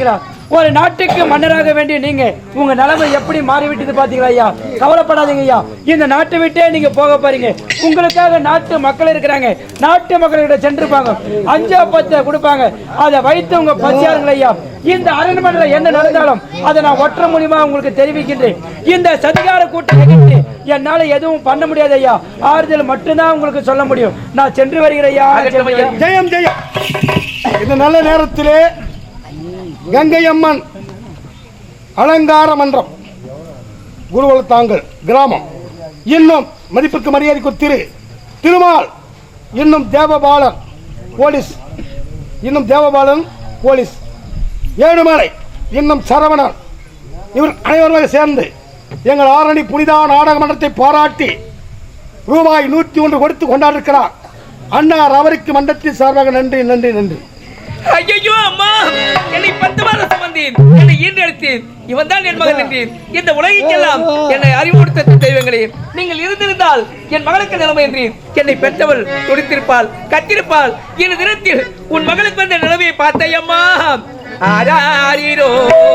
பாத்தீங்களா? ஒரு நாட்டுக்கு மன்னராக வேண்டிய நீங்க உங்க நிலைமை எப்படி மாறிவிட்டது பாத்தீங்களா ஐயா? கவலைப்படாதீங்க ஐயா. இந்த நாட்டை விட்டே நீங்க போக போறீங்க. உங்களுக்காக நாட்டு மக்கள் இருக்கிறாங்க. நாட்டு மக்கள்கிட்ட சென்றிருப்பாங்க அஞ்சா பத்தை கொடுப்பாங்க. அதை வைத்து உங்க பசியாருங்கள் ஐயா. இந்த அரண்மனையில் என்ன நடந்தாலும் அதை நான் ஒற்ற மூலியமா உங்களுக்கு தெரிவிக்கின்றேன். இந்த சதிகார கூட்டம் நிகழ்ச்சி என்னால எதுவும் பண்ண முடியாது ஐயா. ஆறுதல் மட்டும்தான் உங்களுக்கு சொல்ல முடியும். நான் சென்று வருகிறேன் ஐயா. ஜெயம் ஜெயம். இந்த நல்ல நேரத்திலே கங்கை அம்மன். அலங்கார மன்றம். குருவளத்தாங்கல் கிராமம். இன்னும் மதிப்புக்கு மரியாதைக்கு திரு திருமால் இன்னும் தேவபாலன் போலீஸ். இன்னும் தேவபாலன் போலீஸ். ஏழுமலை இன்னும் சரவணன். இவர் அனைவருமாக சேர்ந்து எங்கள் ஆரணி புனிதா நாடக மன்றத்தை பாராட்டி ரூபாய் நூற்றி ஒன்று கொடுத்து கொண்டாடிருக்கிறார் அண்ணா அவருக்கு மன்றத்தின் சார்பாக நன்றி நன்றி நன்றி. ஐயோ அம்மா! என்னை பத்து மாதம் சுமந்தேன். என்னை ஈன்றெடுத்தேன். இவன் தான் என் மகன் என்றேன். இந்த உலகிற்கெல்லாம் என்னை அறிவுறுத்த தெய்வங்களே. நீங்கள் இருந்திருந்தால் என் மகளுக்கு நிலைமை என்றேன். என்னை பெற்றவள் துடித்திருப்பாள் கத்திருப்பாள். இந்த தினத்தில் உன் மகளுக்கு வந்த நிலைமையை பார்த்தையம்மா. அம்மா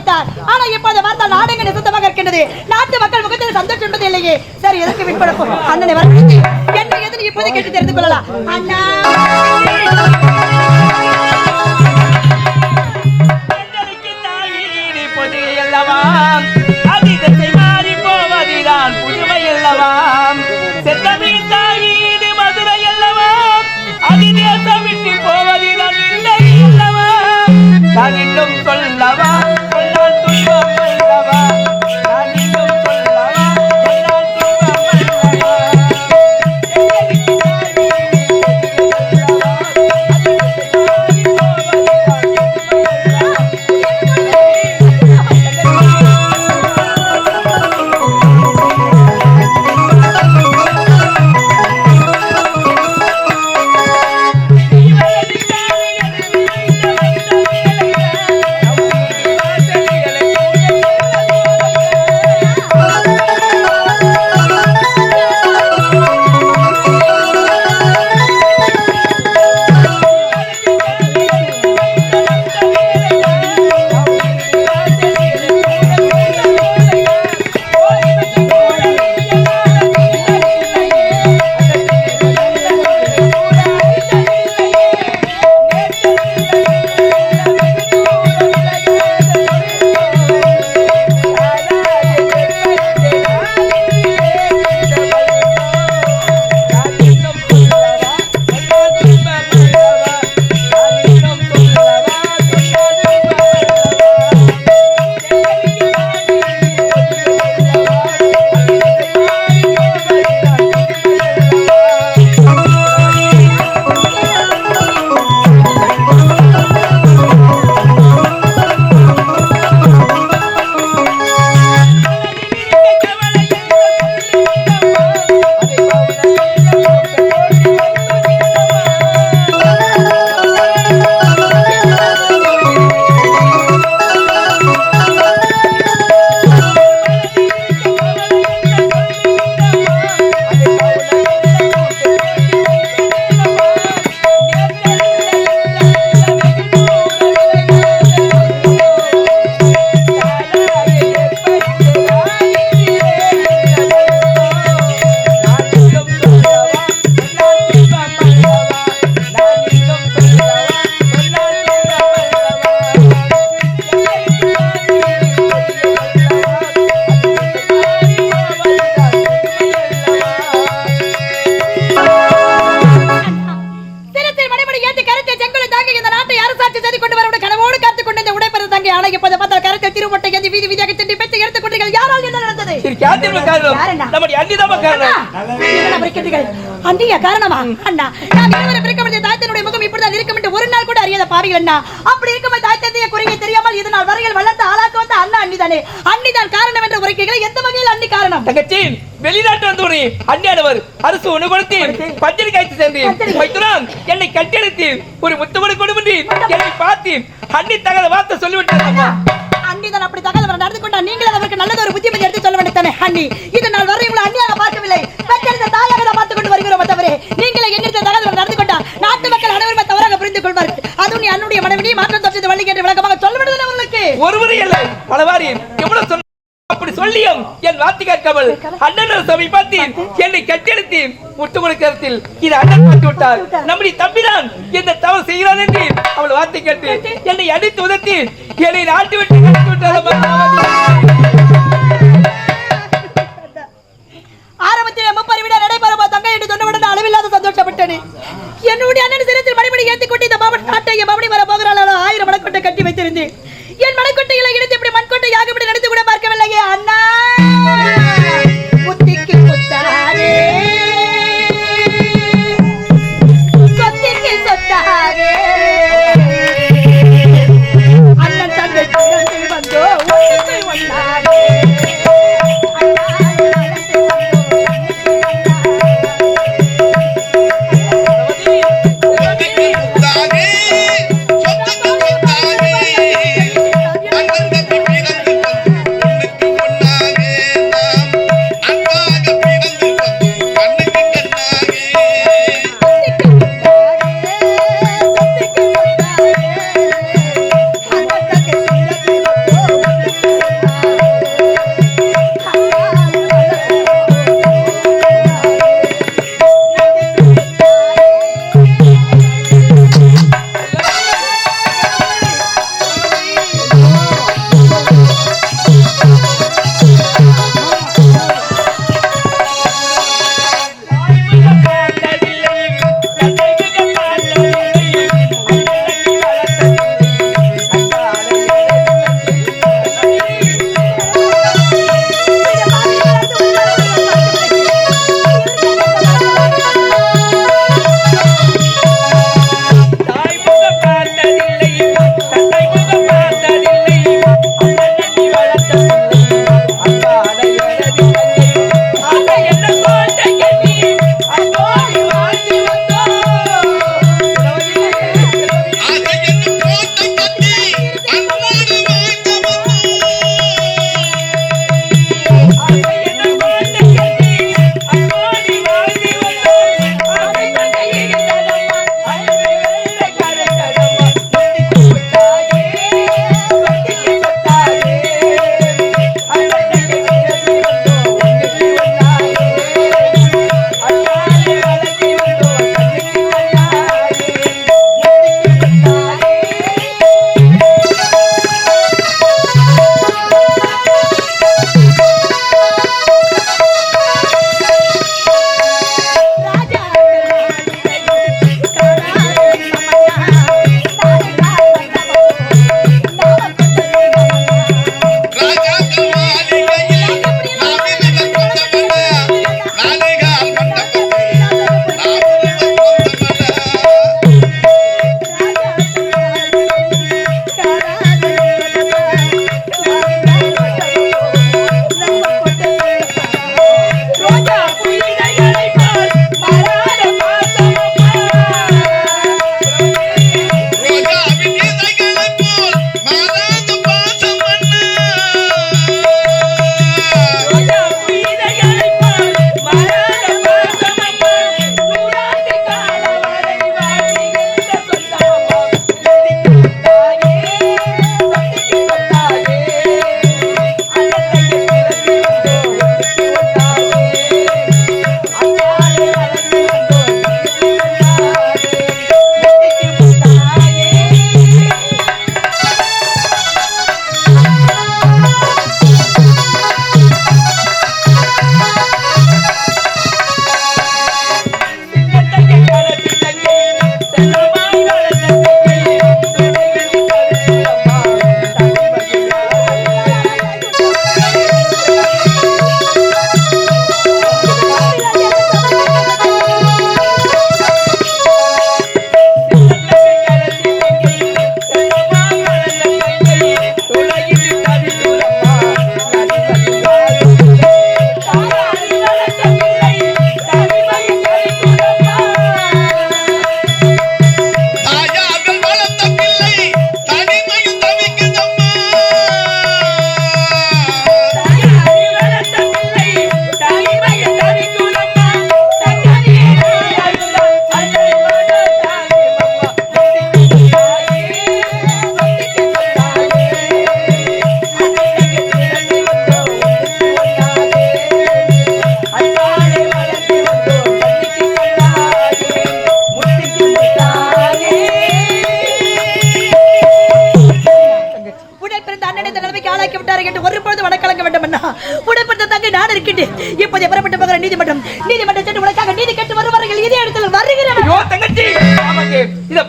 என்று அண்ணன் உரைத்தார் ஆனா இப்போது வார்த்தால் நாடெங்க நிசத்தமாக இருக்கின்றது? நாட்டு மக்கள் முகத்தில் சந்தோஷம் என்பது இல்லையே. சரி எதற்கு விண்படப்போம் அண்ணனை வர என்ன எதுன்னு இப்போது கேட்டு தெரிந்து கொள்ளலாம். அண்ணா! பெண்களுக்கு அண்ணியா காரணமா? அண்ணா நான் இருவரை பிரிக்க முடிய தாயத்தினுடைய முகம் இப்படிதான் இருக்கும் என்று ஒரு நாள் கூட அறியாத பாவிகள் அண்ணா. அப்படி இருக்கும்போது தாயத்தைய குறைய தெரியாமல் இது நாள் வரையில் வளர்த்த ஆளாக்க வந்த அண்ணா அண்ணிதானே? அண்ணிதான் காரணம் என்று உரைக்கிறீர்கள் எந்த வகையில் அண்ணி காரணம்? தங்கச்சி வெளிநாட்டு வந்தவனே அந்நியானவர் அரசு கொடுத்து பஞ்சரி காய்ச்சி சென்றேன் வைத்துறான் என்னை கட்டியெடுத்து ஒரு முத்தமடு கொடுமின்றி என்னை பார்த்து அண்ணி தகத வார்த்தை சொல்லிவிட்டார் அண்ணிதான் அப்படி தகவல் நடந்து கொண்டா நீங்கள் அவருக்கு நல்லது ஒரு புத்திமதி எடுத்து சொல்ல வேண்டியதானே அண்ணி? இது நாள் வரை இவ்வளவு அண்ணியாக பார்க்கவில்லை. பெற்றெடுத்த தாயாக நான் பார்த்து கொண்டு வருகிறோம் தவிர நீங்களே எங்கிருந்த தகவல் நடந்து கொண்டா நாட்டு மக்கள் அனைவருமே தவறாக புரிந்து கொள்வார்கள். அதுவும் என்னுடைய மனைவி மாற்றம் தோற்றது வள்ளி என்று விளக்கமாக சொல்ல விடுதலை உங்களுக்கு? ஒருவரே இல்லை. பலவாரி எவ்வளவு அப்படி சொல்லியும் என் வார்த்தை கேட்காமல் அண்ணன் சமீபத்தில் என்னை கட்டெடுத்து முட்டு கொடுக்கிறதில் இது அண்ணன் மாட்டி விட்டார். நம்முடைய தம்பிதான் இந்த தவறு செய்கிறான் என்று அவள் வார்த்தை கேட்டு என்னை அடித்து உதத்தி என்னை நாட்டி விட்டு அடித்து விட்டார் ஆரம்பத்தில் எம்மப்பறி விட நடைபெறுமா தங்கை என்று சொன்னவுடன் அளவில்லாத சந்தோஷப்பட்டனே. என்னுடைய அண்ணன் சிறத்தில் மணிமணி ஏற்றி கொண்டு இந்த மாவட்ட நாட்டை மறுபடி வர போகிறாள் ஆயிரம் மடக்கொட்டை கட்டி வைத்திருந்தேன். என் மனக்கொட்டைகளை இணைத்து இப்படி மண்கொட்டை யாகம் நடத்தி கூட பார்க்கவில்லையே அண்ணா.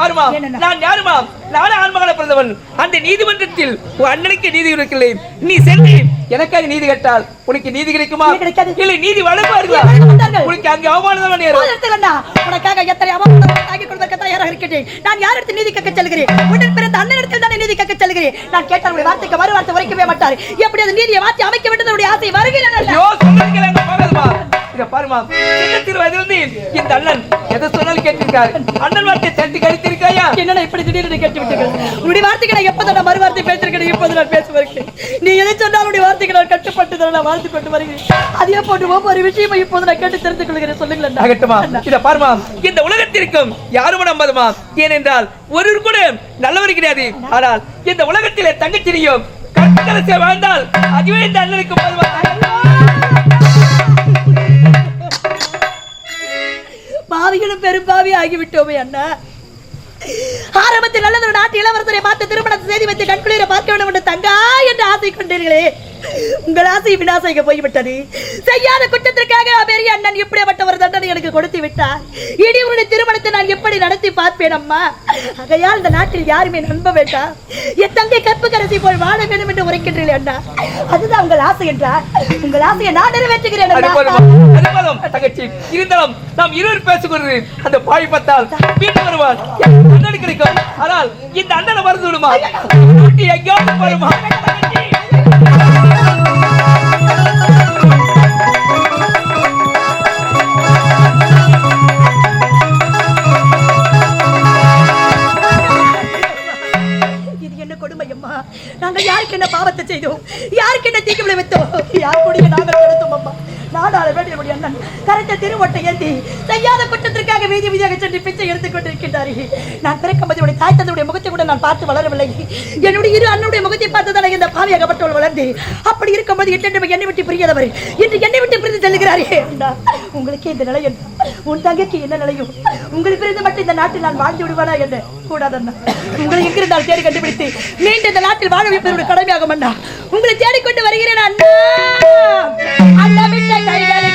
பாருமா? நான் யாருமா நானே ஆண்மகன பிறந்தவன் அந்த நீதிமன்றத்தில் உன் அண்ணனுக்கு நீதி கிடைக்கலை நீ சென்று எனக்காக நீதி கேட்டால் உனக்கு நீதி கிடைக்குமா. இல்லை நீதி வழங்குவார்களா. உனக்கு அங்கே அவமானம் தான். உனக்காக எத்தனை அவமானங்களை தாங்கிக் கொள்வதற்கு தயாராக இருக்கின்றேன். நான் யாரிடத்தில் நீதி கேட்க செல்கிறேன்? உடன் பிறந்த அண்ணனிடத்தில் தானே நீதி கேட்க செல்கிறேன். நான் கேட்டால் வார்த்தைக்கு மறு வார்த்தை உரைக்கவே மாட்டார். எப்படி அந்த நீதியை மாற்றி அமைக்க வேண்டும் ஆசை வருகிறேன் இத பாருமா? சின்ன சிறு வயதிலிருந்து இந்த அண்ணன் எதை சொன்னாலும் கேட்டிருக்காரு. அண்ணன் வார்த்தை தட்டி கழித்திருக்காயா? என்னடா இப்படி திடீர்னு கேட்டு விட்டீர்கள்? உன்னுடைய வார்த்தைக்கு நான் எப்போது நான் மறு வார்த்தை பேசியிருக்கிறேன், இப்போது நான் பேச வருகிறேன். நீ எதை சொன்னாலும் உன்னுடைய வார்த்தைக்கு நான் கட்டுப்பட்டு தான் நான் வாழ்த்து கொண்டு வருகிறேன். அதே போன்று ஒவ்வொரு விஷயமும் இப்போது நான் கேட்டு தெரிந்து கொள்கிறேன். சொல்லுங்கள் அண்ணா. ஆகட்டுமா? இத பாருமா. இந்த உலகத்திற்கும் யாரும் நம்பாதுமா? ஏனென்றால் ஒரு கூட நல்லவர் கிடையாது. ஆனால் இந்த உலகத்திலே தங்கச்சிரியும் கட்டரசை வாழ்ந்தால் அதுவே இந்த அண்ணனுக்கு போதுமா? பாவி ஆகிவிட்டோமே அண்ணா. ஆரம்பத்தில் நல்லதொரு நாட்டு இளவரசரை பார்த்து திருமணத்தை செய்தி வைத்து கண்குளிர பார்க்க வேண்டும் என்று தங்கா என்று ஆசை கொண்டீர்களே. உங்கள் ஆசை விநாசைக்கு போய்விட்டது. செய்யாத குற்றத்திற்காக பெரிய அண்ணன் இப்படிப்பட்ட ஒரு தண்டனை எனக்கு கொடுத்து விட்டார். இனி உன்னுடைய திருமணத்தை நான் எப்படி நடத்தி பார்ப்பேன் அம்மா? ஆகையால் இந்த நாட்டில் யாருமே நம்ப வேண்டாம். என் தங்கை கற்புக்கரசி போல் வாழ வேண்டும் என்று உரைக்கின்றீர்கள் அண்ணா. அதுதான் உங்கள் ஆசை என்றார் உங்கள் ஆசையை நான் நிறைவேற்றுகிறேன் தங்கச்சி இருந்தாலும் நாம் இருவர் பேசுகிறது அந்த பாய் பார்த்தால் மீண்டும் வருவான் என் அண்ணனுக்கு கிடைக்கும். ஆனால் இந்த அண்ணனை மறந்து விடுமா? எங்கேயாவது வருமா பாவத்தை செய்தோம் யாருக்கு என்ன தீக்கு விளைவித்தோம் யார் கூடிய நாங்கள் கெடுத்தோம் அம்மா? நாடாள வேண்டிய அண்ணன். கரைத்த திருவட்டை ஏந்தி செய்யாத குற்றத்திற்காக வீதி வீதியாக சென்று பிச்சை எடுத்துக் கொண்டிருக்கின்றார். நான் பிறக்கும்போது என்னுடைய தாய் தந்தையுடைய முகத்தை கூட நான் பார்த்து வளரவில்லை. என்னுடைய இரு அண்ணனுடைய முகத்தை பார்த்ததால இந்த பாவியாகப்பட்டவள் வளர்ந்து. அப்படி இருக்கும்போது எட்டு என்னை விட்டு பிரியதவர். இன்று என்னை விட்டு பிரிந்து செல்கிறாரே அண்ணா உங்களுக்கு இந்த நிலை என்ன? உன் தங்கைக்கு என்ன நிலையும்? உங்களுக்கு இருந்து மட்டும் இந்த நாட்டில் நான் வாழ்ந்து விடுவானா என்ன கூடாதண்ணா. உங்களை எங்கிருந்தால் தேடி கண்டுபிடித்து மீண்டும் இந்த நாட்டில் வாழ வைப்பதோட கடமையாகும் அண்ணா. உங்களை தேடிக்கொண்டு வருகிறேன் அண்ணா. அண்ணா விட்ட கைகளே